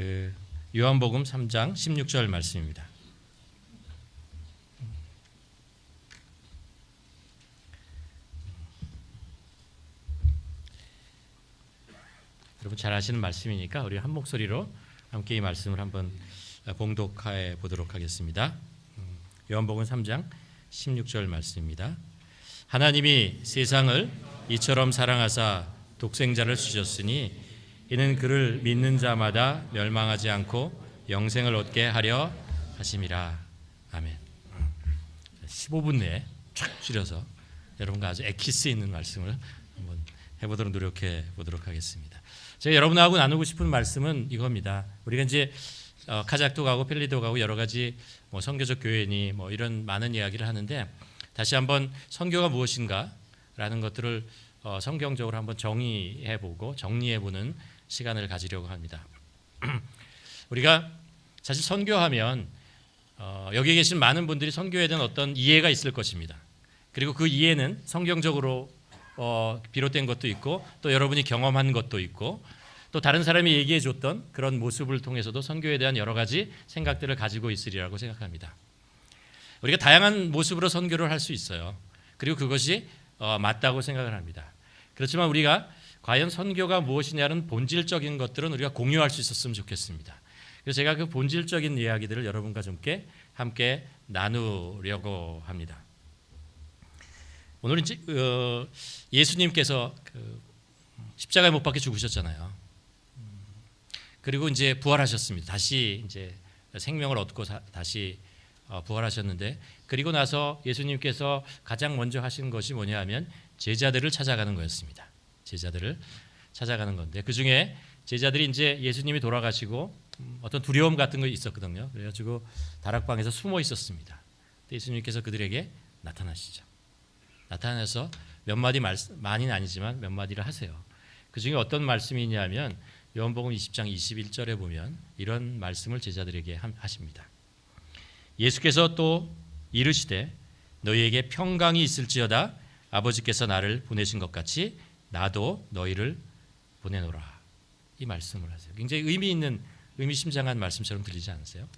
그 요한복음 3장 16절 말씀입니다. 여러분 잘 아시는 말씀이니까 우리 한 목소리로 함께 이 말씀을 한번 봉독해 보도록 하겠습니다. 음, 요한복음 3장 16절 말씀입니다. 하나님이 세상을 이처럼 사랑하사 독생자를 주셨으니 이는 그를 믿는 자마다 멸망하지 않고 영생을 얻게 하려 하심이라. 아멘. 15분 내에 쫙 줄여서 여러분과 아주 엑기스 있는 말씀을 한번 해보도록 노력해 보도록 하겠습니다. 제가 여러분하고 나누고 싶은 말씀은 이겁니다. 우리가 이제 어, 카작도 가고 펠리도 가고 여러 가지 뭐 선교적 교회니 뭐 이런 많은 이야기를 하는데 다시 한번 선교가 무엇인가라는 것들을 어, 성경적으로 한번 정의해보고 정리해보는 시간을 가지려고 합니다. 우리가 사실 선교하면 어, 여기 계신 많은 분들이 선교에 대한 어떤 이해가 있을 것입니다. 그리고 그 이해는 성경적으로 어, 비롯된 것도 있고 또 여러분이 경험한 것도 있고 또 다른 사람이 얘기해 줬던 그런 모습을 통해서도 선교에 대한 여러 가지 생각들을 가지고 있으리라고 생각합니다. 우리가 다양한 모습으로 선교를 할 수 있어요. 그리고 그것이 어, 맞다고 생각을 합니다. 그렇지만 우리가 과연 선교가 무엇이냐는 본질적인 것들은 우리가 공유할 수 있었으면 좋겠습니다. 그래서 제가 그 본질적인 이야기들을 여러분과 함께 함께 나누려고 합니다. 오늘은 어, 예수님께서 그 십자가에 못 박혀 죽으셨잖아요. 음, 그리고 이제 부활하셨습니다. 다시 이제 생명을 얻고 사, 다시 어, 부활하셨는데 그리고 나서 예수님께서 가장 먼저 하신 것이 뭐냐 하면 제자들을 찾아가는 거였습니다. 제자들을 찾아가는 건데 그 중에 제자들이 이제 예수님이 돌아가시고 음, 어떤 두려움 같은 거 있었거든요. 그래가지고 다락방에서 숨어 있었습니다. 예수님께서 그들에게 나타나시죠. 나타나서 몇 마디 말씀 많이는 아니지만 몇 마디를 하세요. 그 중에 어떤 말씀이 있냐면 요한복음 20장 21절에 보면 이런 말씀을 제자들에게 하십니다. 예수께서 또 이르시되 너희에게 평강이 있을지어다 아버지께서 나를 보내신 것 같이 나도 너희를 보내노라 이 말씀을 하세요. 굉장히 의미 있는 의미심장한 말씀처럼 들리지 않으세요?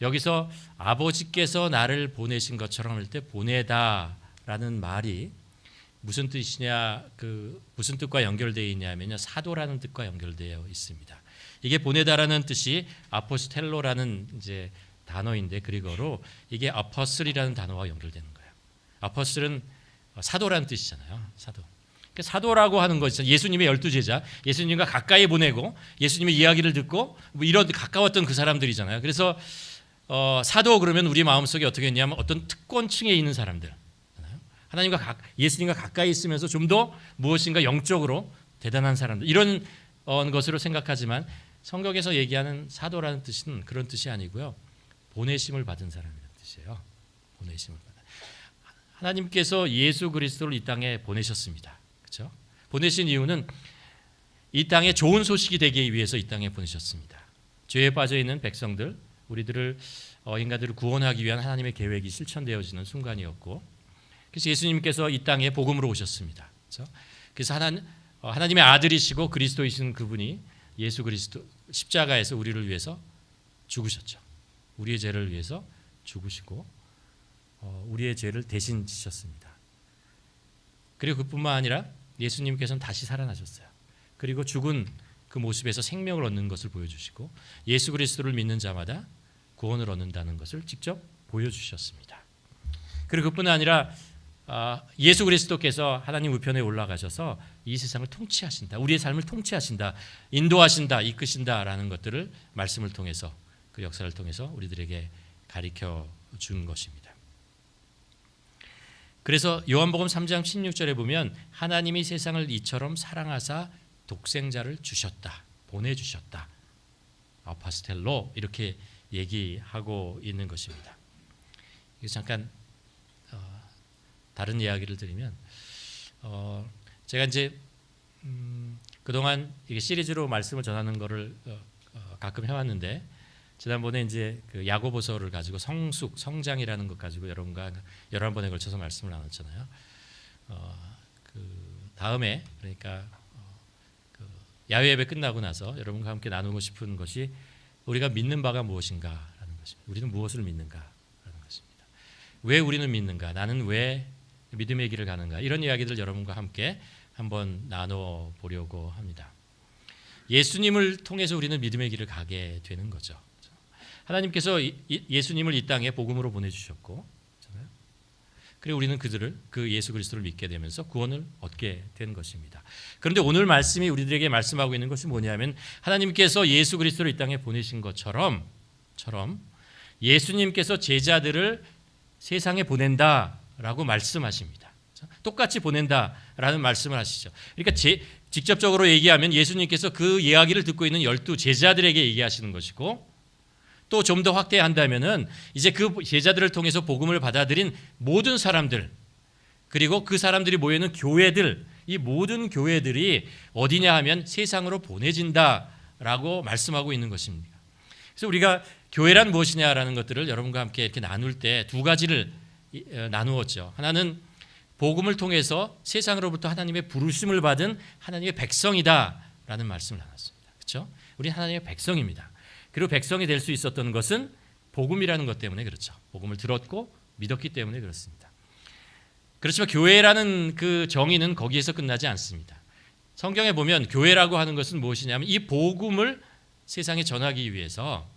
여기서 아버지께서 나를 보내신 것처럼 할 때 보내다라는 말이 무슨 뜻이냐 그 무슨 뜻과 연결되어 있냐면요 사도라는 뜻과 연결되어 있습니다. 이게 보내다라는 뜻이 아포스텔로라는 이제 단어인데 그리고로 이게 아퍼슬이라는 단어와 연결되는 거예요. 아퍼슬은 사도라는 뜻이잖아요. 사도. 그 사도라고 하는 것이 예수님의 열두 제자, 예수님과 가까이 보내고 예수님의 이야기를 듣고 뭐 이런 가까웠던 그 사람들이잖아요. 그래서 어, 사도 그러면 우리 마음속에 어떻게 있냐면 어떤 특권층에 있는 사람들. 하나님과 가, 예수님과 가까이 있으면서 좀 더 무엇인가 영적으로 대단한 사람들 이런 어, 것으로 생각하지만 성경에서 얘기하는 사도라는 뜻은 그런 뜻이 아니고요. 보내심을 받은 사람이라는 뜻이에요. 보내심을 받아. 하나님께서 예수 그리스도를 이 땅에 보내셨습니다. 그렇죠? 보내신 이유는 이 땅에 좋은 소식이 되기 위해서 이 땅에 보내셨습니다. 죄에 빠져 있는 백성들, 우리들을 어, 인간들을 구원하기 위한 하나님의 계획이 실천되어지는 순간이었고, 그래서 예수님께서 이 땅에 복음으로 오셨습니다. 그렇죠? 그래서 하나, 어, 하나님의 아들이시고 그리스도이신 그분이 예수 그리스도 십자가에서 우리를 위해서 죽으셨죠. 우리의 죄를 위해서 죽으시고 어, 우리의 죄를 대신 지셨습니다. 그리고 그뿐만 아니라 예수님께서는 다시 살아나셨어요. 그리고 죽은 그 모습에서 생명을 얻는 것을 보여주시고 예수 그리스도를 믿는 자마다 구원을 얻는다는 것을 직접 보여주셨습니다. 그리고 그뿐 아니라 아, 예수 그리스도께서 하나님 우편에 올라가셔서 이 세상을 통치하신다. 우리의 삶을 통치하신다. 인도하신다. 이끄신다라는 것들을 말씀을 통해서 그 역사를 통해서 우리들에게 가르쳐 준 것입니다. 그래서 요한복음 3장 16절에 보면 하나님이 세상을 이처럼 사랑하사 독생자를 주셨다. 보내 주셨다. 아파스텔로 이렇게 얘기하고 있는 것입니다. 잠깐 어, 다른 이야기를 드리면 어, 제가 이제 음, 그동안 이게 시리즈로 말씀을 전하는 것을 어, 어, 가끔 해왔는데 지난번에 이제 그 야고보서를 가지고 성숙 성장이라는 것 가지고 여러분과 열한 번에 걸쳐서 말씀을 나눴잖아요. 어, 그 다음에 그러니까 어, 그 야외 예배 끝나고 나서 여러분과 함께 나누고 싶은 것이 우리가 믿는 바가 무엇인가라는 것입니다. 우리는 무엇을 믿는가라는 것입니다. 왜 우리는 믿는가? 나는 왜 믿음의 길을 가는가? 이런 이야기들 여러분과 함께 한번 나눠 보려고 합니다. 예수님을 통해서 우리는 믿음의 길을 가게 되는 거죠. 하나님께서 예수님을 이 땅에 복음으로 보내주셨고, 그리고 우리는 그들을 그 예수 그리스도를 믿게 되면서 구원을 얻게 된 것입니다. 그런데 오늘 말씀이 우리들에게 말씀하고 있는 것이 뭐냐면 하나님께서 예수 그리스도를 이 땅에 보내신 것처럼, 처럼 예수님께서 제자들을 세상에 보낸다라고 말씀하십니다. 똑같이 보낸다라는 말씀을 하시죠. 그러니까 제, 직접적으로 얘기하면 예수님께서 그 이야기를 듣고 있는 열두 제자들에게 얘기하시는 것이고 또 좀 더 확대한다면은 이제 그 제자들을 통해서 복음을 받아들인 모든 사람들 그리고 그 사람들이 모여 있는 교회들 이 모든 교회들이 어디냐 하면 세상으로 보내진다라고 말씀하고 있는 것입니다. 그래서 우리가 교회란 무엇이냐라는 것들을 여러분과 함께 이렇게 나눌 때 두 가지를 어, 나누었죠. 하나는 복음을 통해서 세상으로부터 하나님의 부르심을 받은 하나님의 백성이다라는 말씀을 나눴습니다. 그렇죠? 우리 하나님의 백성입니다. 그리고 백성이 될 수 있었던 것은 복음이라는 것 때문에 그렇죠. 복음을 들었고 믿었기 때문에 그렇습니다. 그렇지만 교회라는 그 정의는 거기에서 끝나지 않습니다. 성경에 보면 교회라고 하는 것은 무엇이냐면 이 복음을 세상에 전하기 위해서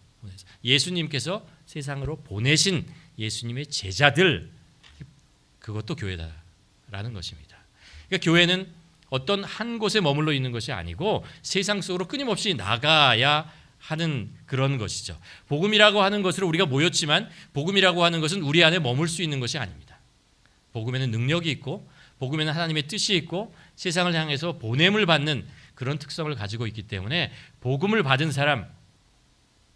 예수님께서 세상으로 보내신 예수님의 제자들 그것도 교회다. 라는 것입니다. 그러니까 교회는 어떤 한 곳에 머물러 있는 것이 아니고 세상 속으로 끊임없이 나가야 하는 그런 것이죠. 복음이라고 하는 것을 우리가 모였지만 복음이라고 하는 것은 우리 안에 머물 수 있는 것이 아닙니다. 복음에는 능력이 있고 복음에는 하나님의 뜻이 있고 세상을 향해서 보냄을 받는 그런 특성을 가지고 있기 때문에 복음을 받은 사람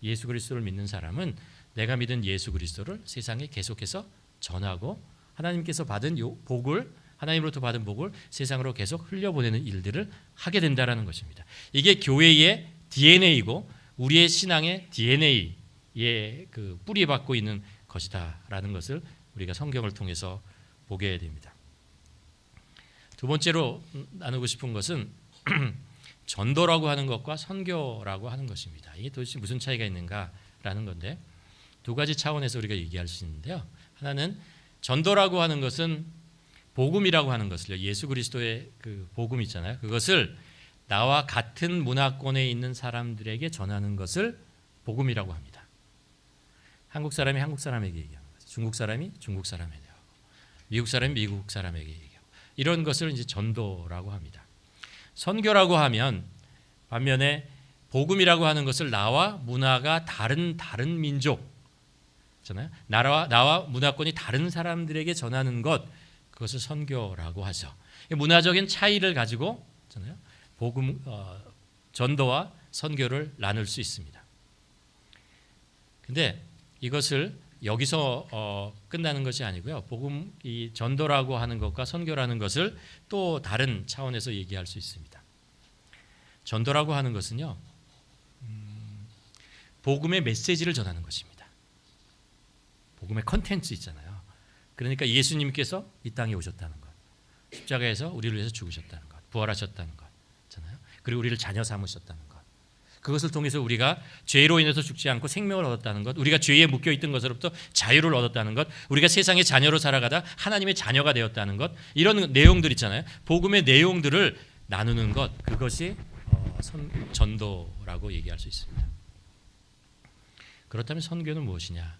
예수 그리스도를 믿는 사람은 내가 믿은 예수 그리스도를 세상에 계속해서 전하고 하나님께서 받은 요 복을 하나님으로부터 받은 복을 세상으로 계속 흘려보내는 일들을 하게 된다라는 것입니다. 이게 교회의 DNA이고 우리의 신앙의 DNA에 그 뿌리 받고 있는 것이다라는 것을 우리가 성경을 통해서 보게 됩니다. 두 번째로 나누고 싶은 것은 전도라고 하는 것과 선교라고 하는 것입니다. 이게 도대체 무슨 차이가 있는가라는 건데 두 가지 차원에서 우리가 얘기할 수 있는데요. 하나는 전도라고 하는 것은 복음이라고 하는 것을요. 예수 그리스도의 그 복음 있잖아요. 그것을 나와 같은 문화권에 있는 사람들에게 전하는 것을 복음이라고 합니다. 한국 사람이 한국 사람에게 얘기하는 거죠. 중국 사람이 중국 사람에게 하고 미국 사람이 미국 사람에게 얘기하고 이런 것을 이제 전도라고 합니다. 선교라고 하면 반면에 복음이라고 하는 것을 나와 문화가 다른 다른 민족 잖아요. 나라와 나와 문화권이 다른 사람들에게 전하는 것 그것을 선교라고 하죠. 문화적인 차이를 가지고 잖아요. 복음 어, 전도와 선교를 나눌 수 있습니다. 근데 이것을 여기서 어, 끝나는 것이 아니고요. 복음 이 전도라고 하는 것과 선교라는 것을 또 다른 차원에서 얘기할 수 있습니다. 전도라고 하는 것은요. 음, 복음의 메시지를 전하는 것입니다. 복음의 컨텐츠 있잖아요. 그러니까 예수님께서 이 땅에 오셨다는 것, 십자가에서 우리를 위해서 죽으셨다는 것, 부활하셨다는 것. 그리고 우리를 자녀 삼으셨다는 것. 그것을 통해서 우리가 죄로 인해서 죽지 않고 생명을 얻었다는 것, 우리가 죄에 묶여 있던 것으로부터 자유를 얻었다는 것, 우리가 세상의 자녀로 살아가다 하나님의 자녀가 되었다는 것, 이런 내용들 있잖아요. 복음의 내용들을 나누는 것, 그것이 어, 선, 전도라고 얘기할 수 있습니다. 그렇다면 선교는 무엇이냐?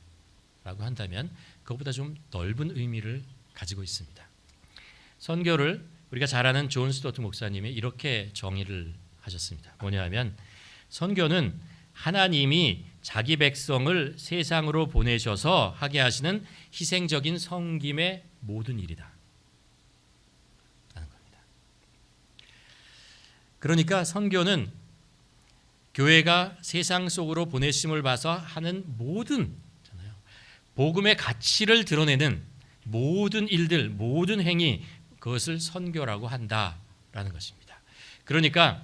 라고 한다면 그것보다 좀 넓은 의미를 가지고 있습니다. 선교를 우리가 잘 아는 존 스토트 목사님이 이렇게 정의를 하셨습니다. 뭐냐면 선교는 하나님이 자기 백성을 세상으로 보내셔서 하게 하시는 희생적인 성김의 모든 일이다. 라는 겁니다. 그러니까 선교는 교회가 세상 속으로 보내심을 봐서 하는 모든 복음의 가치를 드러내는 모든 일들, 모든 행위 그것을 선교라고 한다라는 것입니다. 그러니까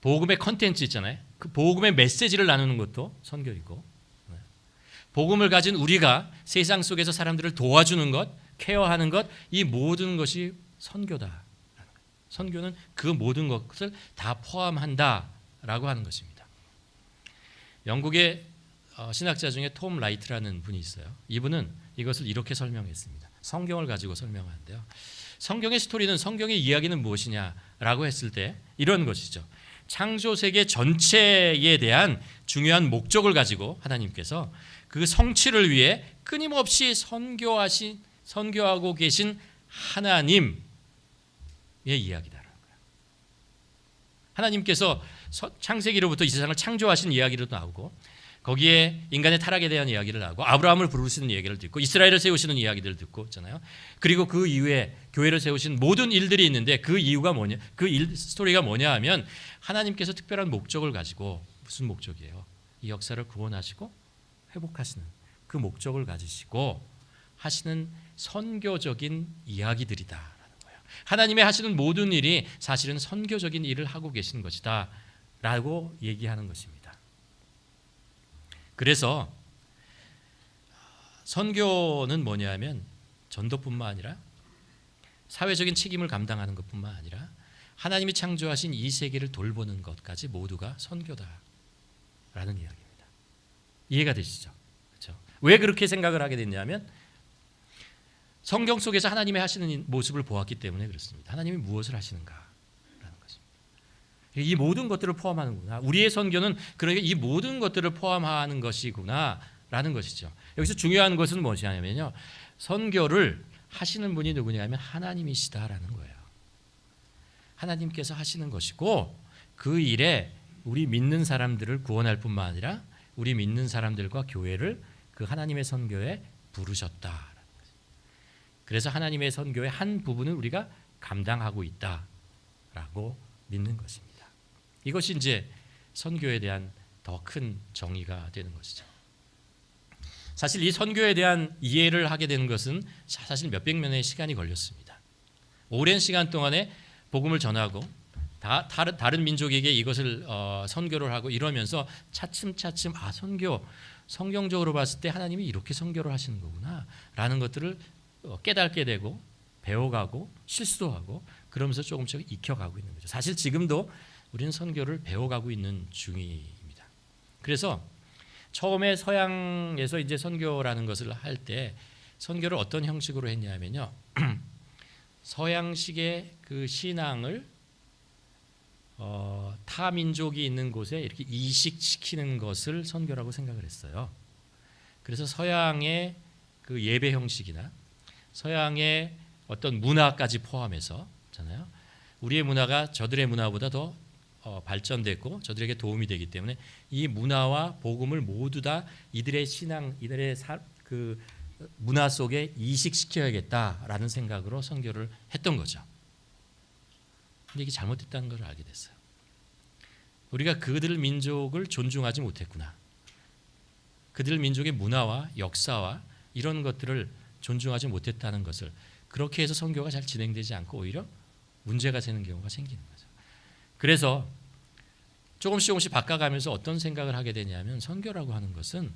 복음의 컨텐츠 있잖아요. 그 복음의 메시지를 나누는 것도 선교이고 복음을 가진 우리가 세상 속에서 사람들을 도와주는 것, 케어하는 것, 이 모든 것이 선교다. 선교는 그 모든 것을 다 포함한다라고 하는 것입니다. 영국의 어, 신학자 중에 톰 라이트라는 분이 있어요. 이분은 이것을 이렇게 설명했습니다. 성경을 가지고 설명하는데요. 성경의 스토리는 성경의 이야기는 무엇이냐라고 했을 때 이런 것이죠. 창조 세계 전체에 대한 중요한 목적을 가지고 하나님께서 그 성취를 위해 끊임없이 선교하신 선교하고 계신 하나님의 이야기다라는 거예요. 하나님께서 서- 창세기로부터 이 세상을 창조하신 이야기도 나오고 거기에 인간의 타락에 대한 이야기를 하고 아브라함을 부르시는 이야기를 듣고 이스라엘을 세우시는 이야기들을 듣고 있잖아요. 그리고 그 이후에 교회를 세우신 모든 일들이 있는데 그 이유가 뭐냐? 그 일 스토리가 뭐냐 하면 하나님께서 특별한 목적을 가지고 무슨 목적이에요? 이 역사를 구원하시고 회복하시는 그 목적을 가지시고 하시는 선교적인 이야기들이다라는 거예요. 하나님의 하시는 모든 일이 사실은 선교적인 일을 하고 계신 것이다라고 얘기하는 것입니다. 그래서 선교는 뭐냐면 전도뿐만 아니라 사회적인 책임을 감당하는 것뿐만 아니라 하나님이 창조하신 이 세계를 돌보는 것까지 모두가 선교다라는 이야기입니다. 이해가 되시죠? 그렇죠? 왜 그렇게 생각을 하게 됐냐면 성경 속에서 하나님의 하시는 모습을 보았기 때문에 그렇습니다. 하나님이 무엇을 것입니다. 이 모든 것들을 포함하는구나. 우리의 선교는 그러니까 이 모든 것들을 포함하는 것이구나라는 것이죠. 여기서 중요한 것은 무엇이냐면요. 선교를 하시는 분이 누구냐면 하나님이시다라는 거예요. 하나님께서 하시는 것이고 그 일에 우리 믿는 사람들을 구원할 뿐만 아니라 우리 믿는 사람들과 교회를 그 하나님의 선교에 부르셨다. 그래서 하나님의 선교의 한 부분을 우리가 감당하고 있다라고 믿는 것입니다. 이것이 이제 선교에 대한 더 큰 정의가 되는 것이죠. 사실 이 선교에 대한 이해를 하게 되는 것은 사실 몇백 년의 시간이 걸렸습니다. 오랜 시간 동안에 복음을 전하고 다, 다른, 다른 민족에게 이것을 어, 선교를 하고 이러면서 차츰차츰 아 선교 성경적으로 봤을 때 하나님이 이렇게 선교를 하시는 거구나라는 것들을 어, 깨닫게 되고 배워가고 실수도 하고 그러면서 조금씩 익혀가고 있는 거죠. 사실 지금도 우리는 선교를 배워가고 있는 중입니다. 그래서 처음에 서양에서 이제 선교라는 것을 할 때 선교를 어떤 형식으로 했냐면요. 서양식의 그 신앙을 어, 타 민족이 있는 곳에 이렇게 이식시키는 것을 선교라고 생각을 했어요. 그래서 서양의 그 예배 형식이나 서양의 어떤 문화까지 포함해서 잖아요. 우리의 문화가 저들의 문화보다 더 어, 발전됐고 저들에게 도움이 되기 때문에 이 문화와 복음을 모두 다 이들의 신앙, 이들의 사, 그 문화 속에 이식시켜야겠다라는 생각으로 선교를 했던 거죠. 근데 이게 잘못됐다는 걸 알게 됐어요. 우리가 그들 민족을 존중하지 못했구나. 그들 민족의 문화와 역사와 이런 것들을 존중하지 못했다는 것을 그렇게 해서 선교가 잘 진행되지 않고 오히려 문제가 되는 경우가 생기는 거죠. 그래서 조금씩 조금씩 바꿔가면서 어떤 생각을 하게 되냐면 선교라고 하는 것은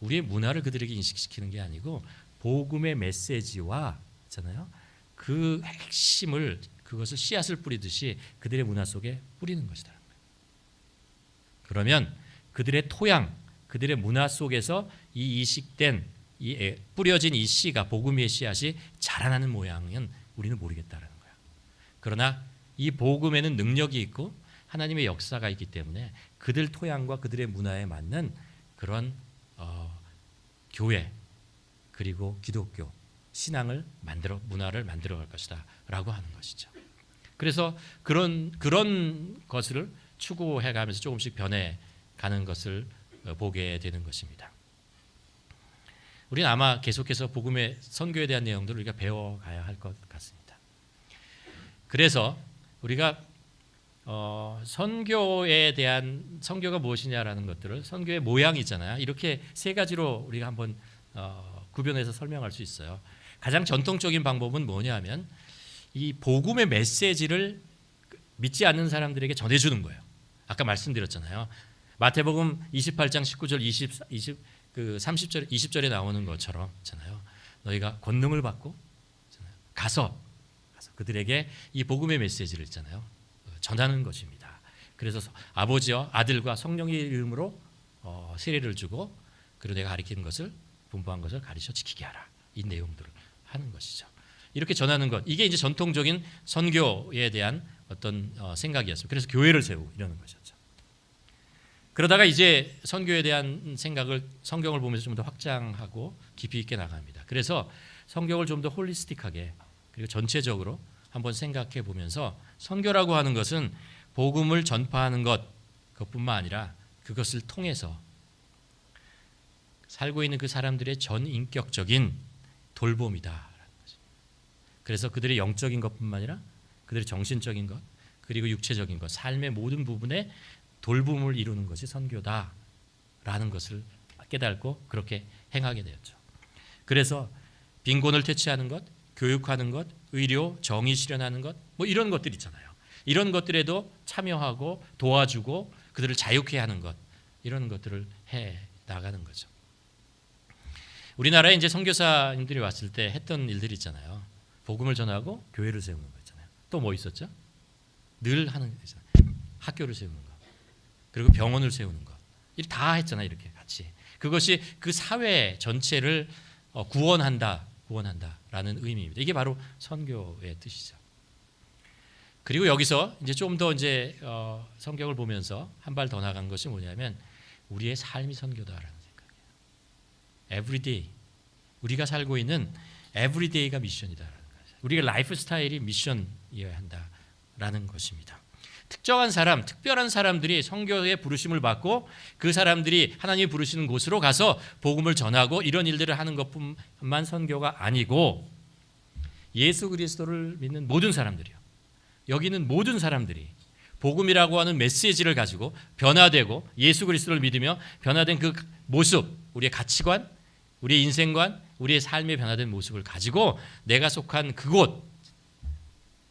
우리의 문화를 그들에게 인식시키는 게 아니고 복음의 메시지와 있잖아요. 그 핵심을 그것을 씨앗을 뿌리듯이 그들의 문화 속에 뿌리는 것이다. 그러면 그들의 토양, 그들의 문화 속에서 이 이식된 이 애- 뿌려진 이 씨가 복음의 씨앗이 자라나는 모양은 우리는 모르겠다라는 거야. 그러나 이 복음에는 능력이 있고 하나님의 역사가 있기 때문에 그들 토양과 그들의 문화에 맞는 그런 어, 교회 그리고 기독교 신앙을 만들어 문화를 만들어 갈 것이다라고 하는 것이죠. 그래서 그런 그런 것을 추구해 가면서 조금씩 변해 가는 것을 어, 보게 되는 것입니다. 우리는 아마 계속해서 복음의 선교에 대한 내용들을 우리가 배워 가야 할 것 같습니다. 그래서 우리가 어, 선교에 대한 선교가 무엇이냐라는 것들을 선교의 모양이 있잖아요. 이렇게 세 가지로 우리가 한번 어, 구별해서 설명할 수 있어요. 가장 전통적인 방법은 뭐냐면 이 복음의 메시지를 믿지 않는 사람들에게 전해주는 거예요. 아까 말씀드렸잖아요. 마태복음 28장 19절 20, 20, 그 30절 20절에 나오는 것처럼 있잖아요. 너희가 권능을 받고. 가서 가서 그들에게 이 복음의 메시지를 있잖아요. 어, 전하는 것입니다. 그래서 아버지와 아들과 성령의 이름으로 어, 세례를 주고 그리고 내가 가리키는 것을 분부한 것을 가르쳐 지키게 하라. 이 내용들을 하는 것이죠. 이렇게 전하는 것 이게 이제 전통적인 선교에 대한 어떤 어, 생각이었습니다. 그래서 교회를 세우고 이러는 것이었죠. 그러다가 이제 선교에 대한 생각을 성경을 보면서 좀 더 확장하고 깊이 있게 나갑니다. 그래서 성경을 좀 더 홀리스틱하게 그리고 전체적으로 한번 생각해 보면서 선교라고 하는 것은 복음을 전파하는 것 그것뿐만 아니라 그것을 통해서 살고 있는 그 사람들의 전 인격적인 돌봄이다. 그래서 그들의 영적인 것뿐만 아니라 그들의 정신적인 것 그리고 육체적인 것 삶의 모든 부분에 돌봄을 이루는 것이 선교다라는 것을 깨닫고 그렇게 행하게 되었죠. 그래서 빈곤을 퇴치하는 것, 교육하는 것, 의료, 정의 실현하는 것, 뭐 이런 것들 있잖아요. 이런 것들에도 참여하고 도와주고 그들을 자유케 하는 것 이런 것들을 해 나가는 거죠. 우리나라에 이제 선교사님들이 왔을 때 했던 일들이 있잖아요. 복음을 전하고 교회를 세우는 거 있잖아요. 또 뭐 있었죠? 늘 하는 거 있잖아요. 학교를 세우는 거. 그리고 병원을 세우는 거. 이다 했잖아요. 이렇게 같이. 그것이 그 사회 전체를 어, 구원한다. 구원한다라는 의미입니다. 이게 바로 선교의 뜻이죠. 그리고 여기서 이제 좀 더 이제 어, 성경을 보면서 한 발 더 나간 것이 뭐냐면 우리의 삶이 선교다라는 생각이에요. Everyday 우리가 살고 있는 everyday가 미션이다라는 거죠. 우리가 라이프 스타일이 미션이어야 한다라는 것입니다. 특정한 사람, 특별한 사람들이 성교의 부르심을 받고 그 사람들이 하나님이 부르시는 곳으로 가서 복음을 전하고 이런 일들을 하는 것뿐만 선교가 아니고 예수 그리스도를 믿는 모든 사람들이요. 여기는 모든 사람들이 복음이라고 하는 메시지를 가지고 변화되고 예수 그리스도를 믿으며 변화된 그 모습, 우리의 가치관, 우리의 인생관, 우리의 삶의 변화된 모습을 가지고 내가 속한 그곳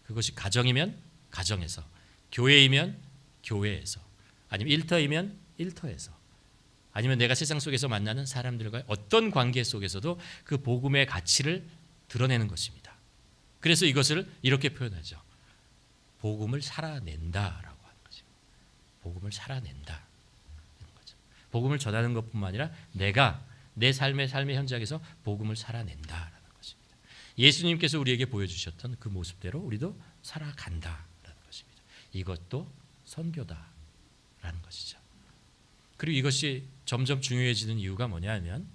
그것이 가정이면 가정에서 교회이면 교회에서 아니면 일터이면 일터에서 아니면 내가 세상 속에서 만나는 사람들과의 어떤 관계 속에서도 그 복음의 가치를 드러내는 것입니다. 그래서 이것을 이렇게 표현하죠. 복음을 살아낸다라고 하는 거죠. 복음을 살아낸다. 복음을 전하는 것뿐만 아니라 내가 내 삶의 삶의 현장에서 복음을 살아낸다라는 것입니다. 예수님께서 우리에게 보여주셨던 그 모습대로 우리도 것입니다. 이것도 선교다라는 것이죠. 그리고 이것이 점점 중요해지는 이유가 뭐냐면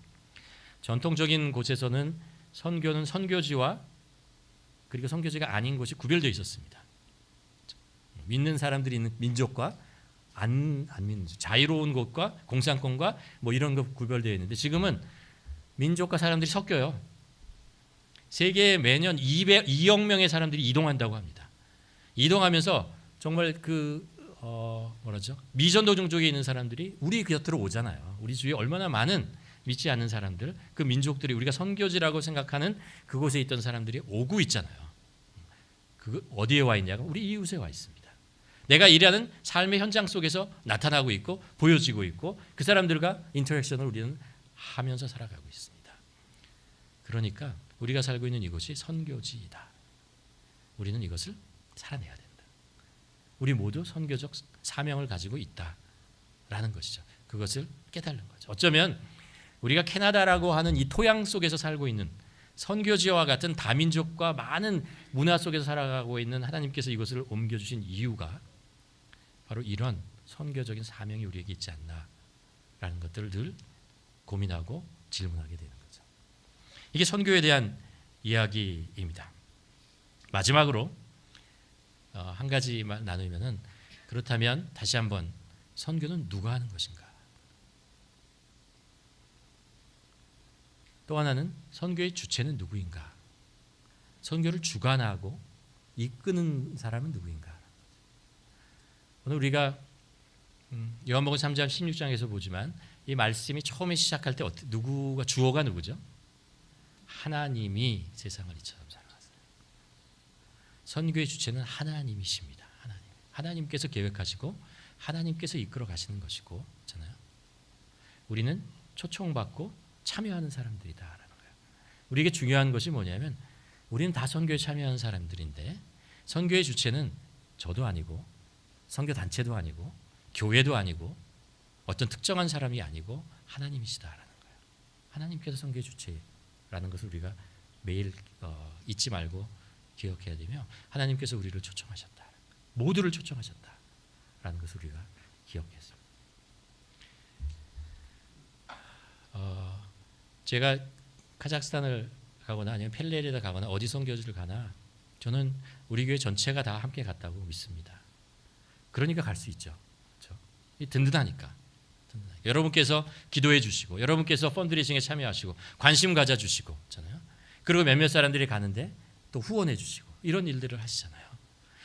전통적인 곳에서는 선교는 선교지와 그리고 선교지가 아닌 곳이 구별되어 있었습니다. 믿는 사람들이 있는 민족과 안, 안 믿는 자유로운 곳과 공산권과 뭐 이런 거 구별되어 있는데 지금은 민족과 사람들이 섞여요. 세계에 매년 200, 2억 명의 사람들이 이동한다고 합니다. 이동하면서 정말 그 어, 뭐라죠? 미전도종 쪽에 있는 사람들이 우리 곁으로 오잖아요. 우리 주위에 얼마나 많은 믿지 않는 사람들, 그 민족들이 우리가 선교지라고 생각하는 그곳에 있던 사람들이 오고 있잖아요. 그 어디에 와 있냐가 우리 이웃에 와 있습니다. 내가 일하는 삶의 현장 속에서 나타나고 있고 보여지고 있고 그 사람들과 인터랙션을 우리는 하면서 살아가고 있습니다. 그러니까 우리가 살고 있는 이곳이 선교지이다. 우리는 이것을 살아내야 된다. 우리 모두 선교적 사명을 가지고 있다라는 것이죠. 그것을 깨달는 거죠. 어쩌면 우리가 캐나다라고 하는 이 토양 속에서 살고 있는 선교지와 같은 다민족과 많은 문화 속에서 살아가고 있는 하나님께서 이것을 옮겨주신 이유가 바로 이런 선교적인 사명이 우리에게 있지 않나라는 것들을 늘 고민하고 질문하게 되는 거죠. 이게 선교에 대한 이야기입니다. 마지막으로 어, 한 가지만 나누면은 그렇다면 다시 한번 선교는 누가 하는 것인가? 또 하나는 선교의 주체는 누구인가? 선교를 주관하고 이끄는 사람은 누구인가? 오늘 우리가 음, 요한복음 3장 16장에서 보지만 이 말씀이 처음에 시작할 때 누구가 주어가 누구죠? 하나님이 세상을 이처럼 사랑하세요. 선교의 주체는 하나님이십니다. 하나님. 하나님께서 계획하시고 하나님께서 이끌어 가시는 것이고, 잖아요. 우리는 초청받고 참여하는 사람들이다라는 거예요. 우리에게 중요한 것이 뭐냐면 우리는 다 선교에 참여하는 사람들인데 선교의 주체는 저도 아니고 선교 단체도 아니고 교회도 아니고 어떤 특정한 사람이 아니고 하나님이시다라는 거예요. 하나님께서 선교 주체라는 것을 우리가 매일 어, 잊지 말고 기억해야 되며 하나님께서 우리를 초청하셨다. 모두를 초청하셨다 라는 것을 우리가 기억했습니다. 어, 제가 카자흐스탄을 가거나 아니면 펠레리다 가거나 어디 선교지를 가나 저는 우리 교회 전체가 다 함께 갔다고 믿습니다. 그러니까 갈 수 있죠. 그렇죠? 이 든든하니까. 든든하니까. 여러분께서 기도해 주시고 여러분께서 펀드레이징에 참여하시고 관심 가져 주시고. 그리고 몇몇 사람들이 가는데 또 후원해 주시고 이런 일들을 하시잖아요.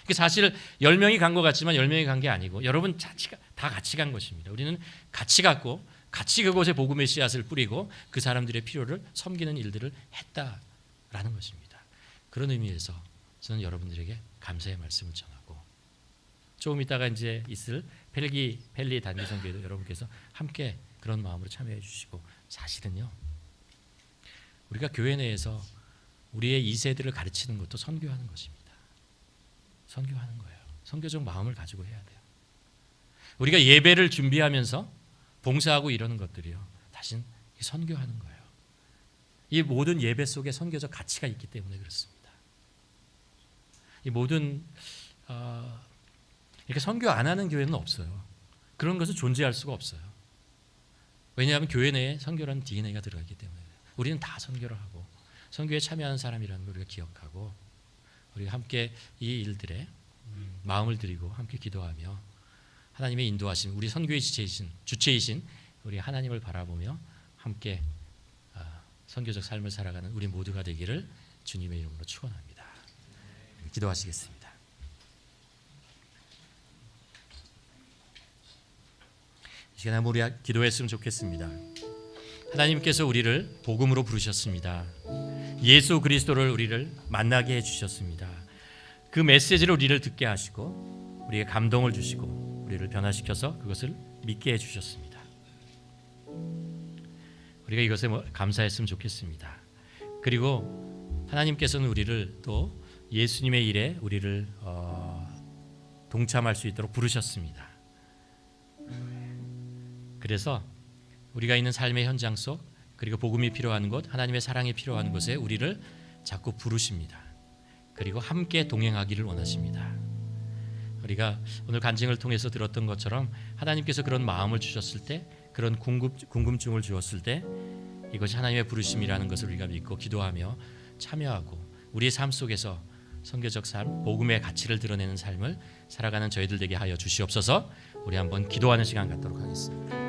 그 사실 10명이 간 것 같지만 10명이 간 게 아니고 여러분 다 같이 간 것입니다. 우리는 같이 갔고 같이 그곳에 복음의 씨앗을 뿌리고 그 사람들의 필요를 섬기는 일들을 했다라는 것입니다. 그런 의미에서 저는 여러분들에게 감사의 말씀을 전하고 조금 있다가 이제 있을 펠기 펠리 단기 선교에도 여러분께서 함께 그런 마음으로 참여해 주시고 사실은요. 우리가 교회 내에서 우리의 2세들을 가르치는 것도 선교하는 것입니다. 선교하는 거예요. 선교적 마음을 가지고 해야 돼요. 우리가 예배를 준비하면서 봉사하고 이러는 것들이요. 다신 선교하는 거예요. 이 모든 예배 속에 선교적 가치가 있기 때문에 그렇습니다. 이 모든 어, 이렇게 선교 안 하는 교회는 없어요. 그런 것은 존재할 수가 없어요. 왜냐하면 교회 내에 선교라는 DNA가 들어가기 때문에 우리는 다 선교를 하고 선교에 참여하는 사람이라는 걸 우리가 기억하고 우리가 함께 이 일들에 음, 마음을 드리고 함께 기도하며 하나님의 인도하심, 우리 선교의 주체이신 주체이신 우리 하나님을 바라보며 함께 아, 선교적 삶을 살아가는 우리 모두가 되기를 주님의 이름으로 축원합니다. 기도하시겠습니다. 이 시간에 우리 기도했으면 좋겠습니다. 하나님께서 우리를 복음으로 부르셨습니다. 예수 그리스도를 우리를 만나게 해 주셨습니다. 그 메시지를 우리를 듣게 하시고 우리에게 감동을 주시고 우리를 변화시켜서 그것을 믿게 해 주셨습니다. 우리가 이것에 뭐 감사했으면 좋겠습니다. 그리고 하나님께서는 우리를 또 예수님의 일에 우리를 어, 동참할 수 있도록 부르셨습니다. 그래서 우리가 있는 삶의 현장 속 그리고 복음이 필요한 곳, 하나님의 사랑이 필요한 곳에 우리를 자꾸 부르십니다. 그리고 함께 동행하기를 원하십니다. 우리가 오늘 간증을 통해서 들었던 것처럼 하나님께서 그런 마음을 주셨을 때, 그런 궁금, 궁금 증을 주었을 때 이것이 하나님의 부르심이라는 것을 우리가 믿고 기도하며 참여하고 우리의 삶 속에서 선교적 삶, 복음의 가치를 드러내는 삶을 살아가는 저희들 되게 하여 주시옵소서. 우리 한번 기도하는 시간 갖도록 하겠습니다.